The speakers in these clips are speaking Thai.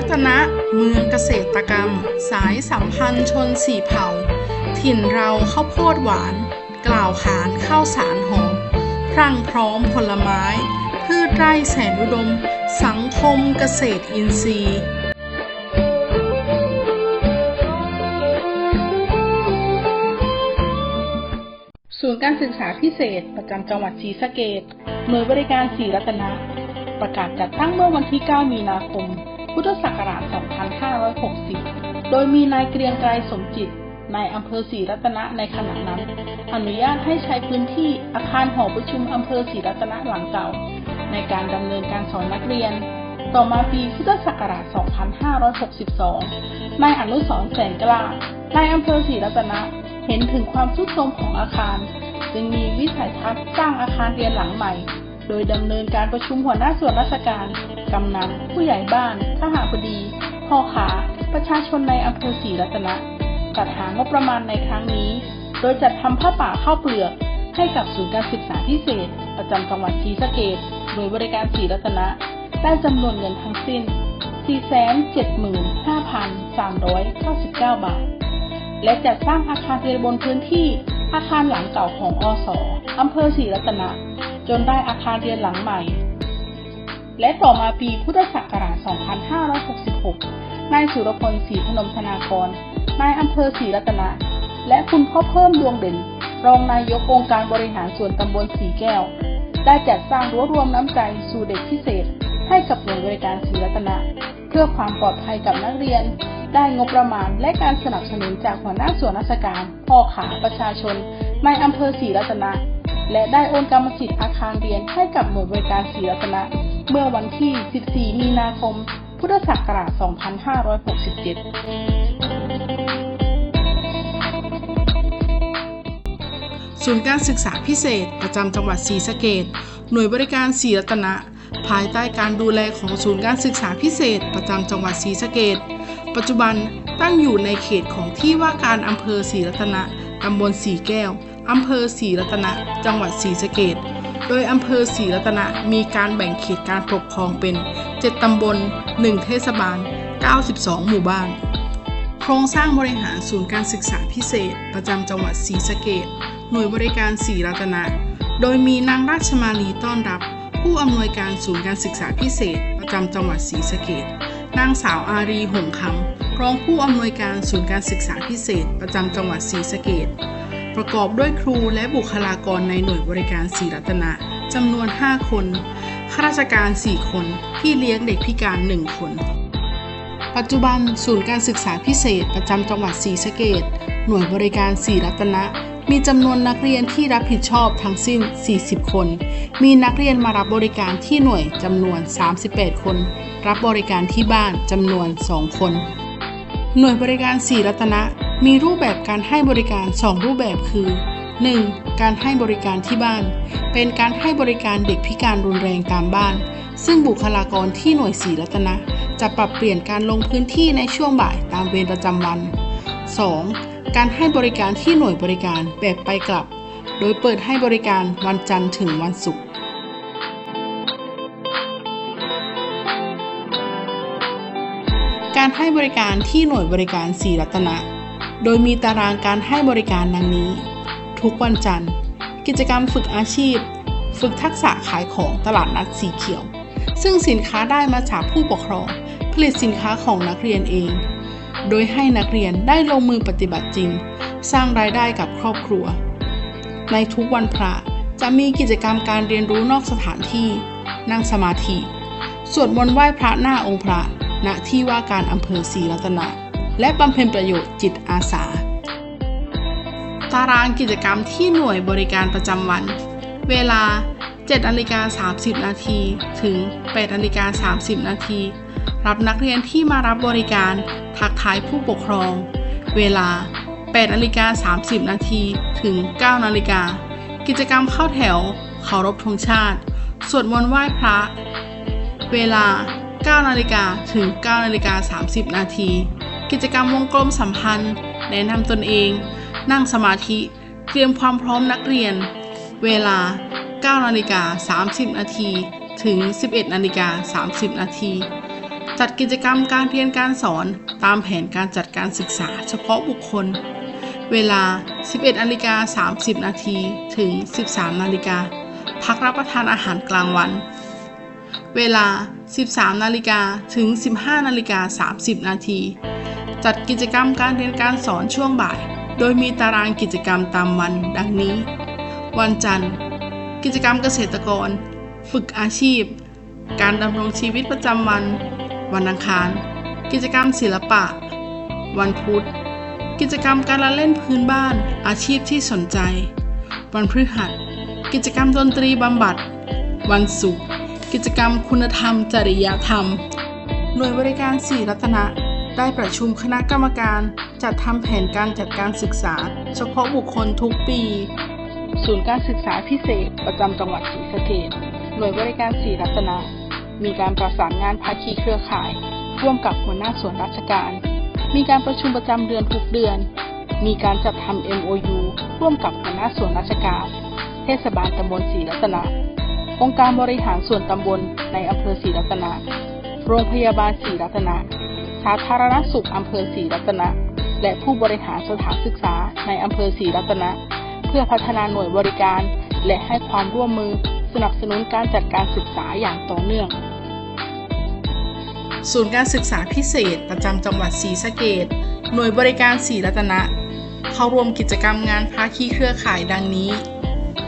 ัตนะเมืองเกษตรกรรม สายสัมพันธ์ชนสี่เผ่า ถิ่นเราข้าวโพดหวาน กล่าวขานข้าวสารหอมพรั่งพร้อมผลไม้ พืชไร่แสนอุดม สังคมเกษตรอินทรีย์ศูนย์การศึกษาพิเศษประจำจังหวัดศรีสะเกษหน่วยบริการศรีรัตนะ ประกาศจัดตั้งเมื่อวันที่ 9 มีนาคม พุทธศักราช 2560 โดยมีนายเกรียงไกรสมจิตนายอำเภอศรีรัตนะในขณะนั้น อนุญาตให้ใช้พื้นที่อาคารหอประชุมอำเภอศรีรัตนะหลังเก่า ในการดำเนินการสอนนักเรียน ต่อมาปีพุทธศักราช 2562 นายอนุสรแสงกล้านายอำเภอศรีรัตนะเห็นถึงความทรุดโทรมของอาคาร จึงมีวิสัยทัศน์สร้างอาคารเรียนหลังใหม่ โดยดำเนินการประชุมหัวหน้าส่วนราชการ กำนัน ผู้ใหญ่บ้านข้าหาบดีพ่อขาประชาชนในอำเภอศรีรัตนะจัดหางบประมาณในครั้งนี้ โดยจัดทำผ้าป่าข้าวเปลือกให้กับศูนย์การศึกษาพิเศษ ประจำจังหวัดศรีสะเกษโดยบริการศรีรัตนะ ได้จำนวนเงินทั้งสิ้น 475,399 บาท และจัดสร้างอาคารเรียนบนพื้นที่อาคารหลังเก่าของอสอำเภอศรีรัตนะ จนได้อาคารเรียนหลังใหม่ และต่อมาปีพุทธศักราช 2566 นายสุรพลศรีพนมธนากร นายอำเภอศรีรัตนะ และคุณพ่อเพิ่มดวงเด่น รองนายกองค์การบริหารส่วนตำบลสีแก้ว ได้จัดสร้างรั้วรวมน้ำใจสู่เด็กพิเศษ ให้กับหน่วยบริการศรีรัตนะ เพื่อความปลอดภัยกับนักเรียน ได้งบประมาณและการสนับสนุนจากหัวหน้าส่วนราชการพ่อขาประชาชนในอำเภอศรีรัตนะ และได้โอนกรรมสิทธิ์อาคารเรียนให้กับหน่วยบริการศรีรัตนะ เมื่อวันที่ 14 มีนาคม พุทธศักราช 2567 ศูนย์การศึกษาพิเศษประจำจังหวัดศรีสะเกษหน่วยบริการศรีรัตนะ ภายใต้การดูแลของศูนย์การศึกษาพิเศษประจำจังหวัดศรีสะเกษปัจจุบันตั้งอยู่ในเขตของที่ว่าการอำเภอศรีรัตนะ ตำบลสีแก้ว อำเภอศรีรัตนะ จังหวัดศรีสะเกษ โดยอำเภอศรีรัตนะมีการแบ่งเขตการปกครองเป็น 7 ตำบล 1 เทศบาล 92 หมู่บ้าน โครงสร้างบริหารศูนย์การศึกษาพิเศษ ประจำจังหวัดศรีสะเกษหน่วยบริการศรีรัตนะ โดยมีนางราชมาลีต้อนรับ ผู้อำนวยการศูนย์การศึกษาพิเศษ ประจำจังหวัดศรีสะเกษนางสาวอารีหงคำรองผู้อำนวยการศูนย์การศึกษาพิเศษ ประจำจังหวัดศรีสะเกษ ประกอบด้วยครูและบุคลากรในหน่วยบริการศรีรัตนะจำนวน 5 คนข้าราชการ 4 คนพี่เลี้ยงเด็กพิการ 1 คน ปัจจุบันศูนย์การศึกษาพิเศษประจำจังหวัดศรีสะเกษหน่วยบริการศรีรัตนะมีจำนวนนักเรียนที่รับผิดชอบทั้งสิ้น 40 คน มีนักเรียนมารับบริการที่หน่วยจำนวน 38 คน รับบริการที่บ้านจำนวน 2 คน หน่วยบริการศรีรัตนะ มีรูปแบบการให้บริการ 2 รูปแบบคือ 1. การให้บริการที่บ้าน เป็นการให้บริการเด็กพิการรุนแรงตามบ้าน ซึ่งบุคลากรที่หน่วยศรีรัตนะ จะปรับเปลี่ยนการลงพื้นที่ในช่วงบ่ายตามเวรประจำวัน 2. การให้บริการที่หน่วยบริการแบบไปกลับ โดยเปิดให้บริการวันจันทร์ถึงวันศุกร์การให้บริการที่หน่วยบริการศรีรัตนะ โดยมีตารางการให้บริการดังนี้ ทุกวันจันทร์ กิจกรรมฝึกอาชีพ ฝึกทักษะขายของตลาดนัดสีเขียว ซึ่งสินค้าได้มาจากผู้ปกครอง ผลิตสินค้าของนักเรียนเอง โดยให้นักเรียนได้ลงมือปฏิบัติจริง สร้างรายได้กับครอบครัว ในทุกวันพระจะมีกิจกรรมการเรียนรู้นอกสถานที่ นั่งสมาธิ สวดมนต์ไหว้พระหน้าองค์พระ ณ ที่ว่าการอำเภอศรีรัตนะ และบำเพ็ญประโยชน์จิตอาสา ตารางกิจกรรมที่หน่วยบริการประจำวัน เวลา7นาฬิกา30 นาทีถึง8นาฬิกา30 นาที รับนักเรียนที่มารับบริการทักทายผู้ปกครอง เวลา8นาฬิกา30 นาทีถึง9นาฬิกา กิจกรรมเข้าแถวเคารพธงชาติ สวดมนต์ไหว้พระ เวลา9นาฬิกาถึง9นาฬิกา30 นาที กิจกรรมวงกลมสัมพันธ์ แนะนำตนเอง นั่งสมาธิ เตรียมความพร้อมนักเรียน เวลา 9 นาฬิกา 30 นาที ถึง 11 นาฬิกา 30 นาที จัดกิจกรรมการเรียนการสอนตามแผนการจัดการศึกษาเฉพาะบุคคล เวลา 11 นาฬิกา 30 นาที ถึง 13 นาฬิกา พักรับประทานอาหารกลางวัน เวลา 13 นาฬิกาถึง 15 นาฬิกา 30 นาที จัดกิจกรรมการเรียนการสอนช่วงบ่าย โดยมีตารางกิจกรรมตามวันดังนี้ วันจันทร์ กิจกรรมเกษตรกร ฝึกอาชีพ การดำรงชีวิตประจำวัน วันอังคาร กิจกรรมศิลปะ วันพุธ กิจกรรมการละเล่นพื้นบ้าน อาชีพที่สนใจ วันพฤหัส กิจกรรมดนตรีบำบัด วันศุกร์ กิจกรรมคุณธรรม จริยธรรม หน่วยบริการสี่รัตนะได้ประชุมคณะกรรมการ จัดทำแผนการจัดการศึกษา เฉพาะบุคคลทุกปี ศูนย์การศึกษาพิเศษประจำจังหวัดศรีสะเกษหน่วยบริการสี่รัตนะมีการประสานงานภาคีเครือข่าย ร่วมกับหัวหน้าส่วนราชการ มีการประชุมประจำเดือนทุกเดือน มีการจัดทำ MOU ร่วมกับหัวหน้าส่วนราชการ เทศบาลตำบลศรีรัตนะ องค์การบริหารส่วนตำบลในอำเภอศรีรัตนะ โรงพยาบาลศรีรัตนะ สาธารณสุขอำเภอศรีรัตนะ และผู้บริหารสถานศึกษาในอำเภอศรีรัตนะ เพื่อพัฒนาหน่วยบริการ และให้ความร่วมมือสนับสนุนการจัดการศึกษาอย่างต่อเนื่อง ศูนย์การศึกษาพิเศษ ประจำจังหวัดศรีสะเกษหน่วยบริการศรีรัตนะ เข้าร่วมกิจกรรมงานภาคีเครือข่ายดังนี้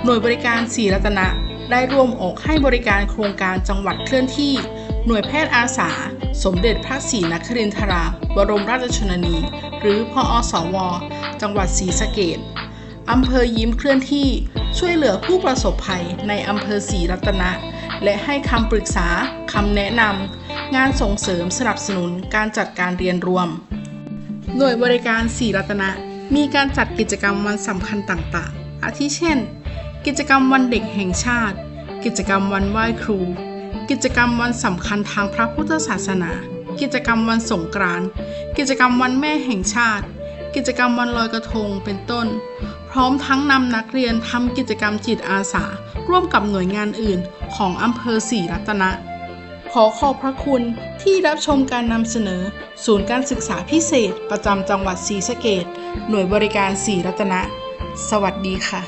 หน่วยบริการศรีรัตนะ ได้ร่วมออกให้บริการโครงการจังหวัดเคลื่อนที่ หน่วยแพทย์อาสา สมเด็จพระศรีนครินทรา บรมราชชนนี หรือพออสว จังหวัดศรีสะเกษอำเภอยิ้มเคลื่อนที่ช่วยเหลือผู้ประสบภัยในอำเภอศรีรัตนะ และให้คำปรึกษาคำแนะนำงานส่งเสริมสนับสนุนการจัดการเรียนรวม หน่วยบริการสีรัตนะมีการจัดกิจกรรมวันสำคัญต่างๆ อาทิเช่น กิจกรรมวันเด็กแห่งชาติ กิจกรรมวันไหว้ครู กิจกรรมวันสำคัญทางพระพุทธศาสนา กิจกรรมวันสงกรานต์กิจกรรมวันแม่แห่งชาติ กิจกรรมวันลอยกระทงเป็นต้น พร้อมทั้งนำนักเรียนทำกิจกรรมจิตอาสา ร่วมกับหน่วยงานอื่นของอำเภอศรีรัตนะขอขอบพระคุณที่รับชมการนำเสนอ ศูนย์การศึกษาพิเศษประจำจังหวัดศรีสะเกษหน่วยบริการศรีรัตนะ สวัสดีค่ะ